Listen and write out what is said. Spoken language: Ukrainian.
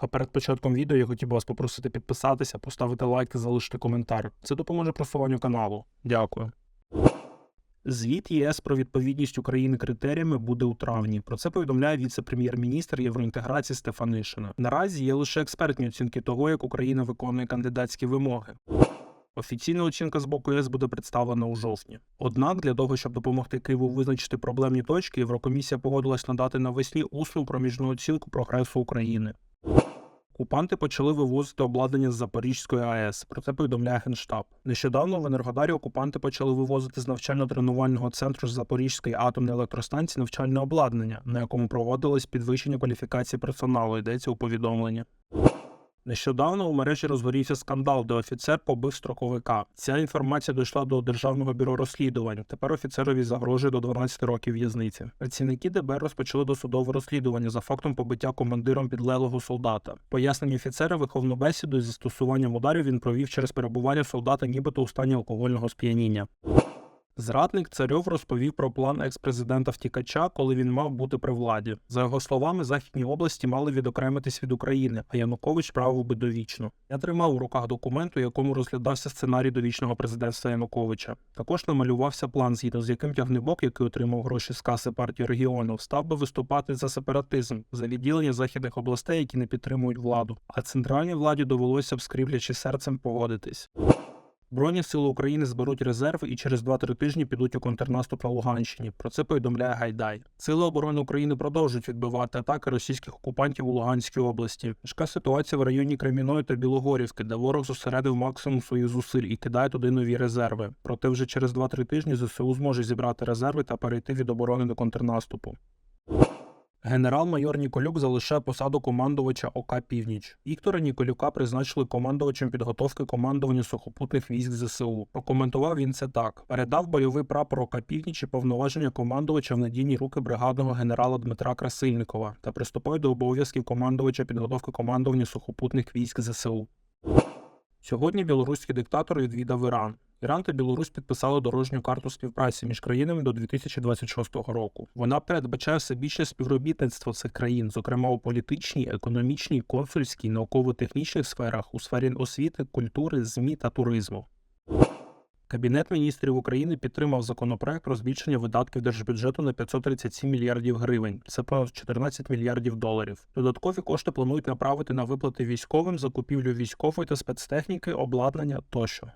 А перед початком відео я хотів би вас попросити підписатися, поставити лайк та залишити коментар. Це допоможе просуванню каналу. Дякую. Звіт ЄС про відповідність України критеріями буде у травні. Про це повідомляє віце-прем'єр-міністр євроінтеграції Стефанишина. Наразі є лише експертні оцінки того, як Україна виконує кандидатські вимоги. Офіційна оцінка з боку ЄС буде представлена у жовтні. Однак для того, щоб допомогти Києву визначити проблемні точки, Єврокомісія погодилась надати навесні усну проміжну оцінку прогресу України. Окупанти почали вивозити обладнання з Запорізької АЕС. Про це повідомляє Генштаб. Нещодавно в Енергодарі окупанти почали вивозити з навчально-тренувального центру Запорізької атомної електростанції навчальне обладнання, на якому проводилось підвищення кваліфікації персоналу. Йдеться у повідомленні. Нещодавно у мережі розгорівся скандал, де офіцер побив строковика. Ця інформація дійшла до Державного бюро розслідувань. Тепер офіцерові загрожує до 12 років в'язниці. Працівники ДБР розпочали досудове розслідування за фактом побиття командиром підлеглого солдата. Пояснення офіцера виховну бесіду зі застосуванням ударів він провів через перебування солдата, нібито у стані алкогольного сп'яніння. Зрадник Царьов розповів про план екс-президента втікача, коли він мав бути при владі. За його словами, західні області мали відокремитись від України, а Янукович правив би довічно. Я тримав у руках документ, у якому розглядався сценарій довічного президентства Януковича. Також намалювався план, згідно з яким тягнебок, який отримав гроші з каси партії регіону, став би виступати за сепаратизм, за відділення західних областей, які не підтримують владу. А центральній владі довелося б скріплячи серцем погодитись. Збройні сили України зберуть резерви і через 2-3 тижні підуть у контрнаступ на Луганщині. Про це повідомляє Гайдай. Сили оборони України продовжують відбивати атаки російських окупантів у Луганській області. Важка ситуація в районі Креміної та Білогорівки, де ворог зосередив максимум своїх зусиль і кидає туди нові резерви. Проте вже через 2-3 тижні ЗСУ зможе зібрати резерви та перейти від оборони до контрнаступу. Генерал-майор Ніколюк залишає посаду командувача ОК Північ. Віктора Ніколюка призначили командувачем підготовки командування сухопутних військ ЗСУ. Прокоментував він це так: передав бойовий прапор ОК Північ і повноваження командувача в надійні руки бригадного генерала Дмитра Красильникова та приступає до обов'язків командувача підготовки командування сухопутних військ ЗСУ. Сьогодні білоруський диктатор відвідав Іран. Іран та Білорусь підписали дорожню карту співпраці між країнами до 2026 року. Вона передбачає все більше співробітництво цих країн, зокрема у політичній, економічній, консульській, науково-технічних сферах, у сфері освіти, культури, змі та туризму. Кабінет міністрів України підтримав законопроект про збільшення видатків держбюджету на 537 мільярдів гривень. Це понад 14 мільярдів доларів. Додаткові кошти планують направити на виплати військовим, закупівлю військової та спецтехніки, обладнання тощо.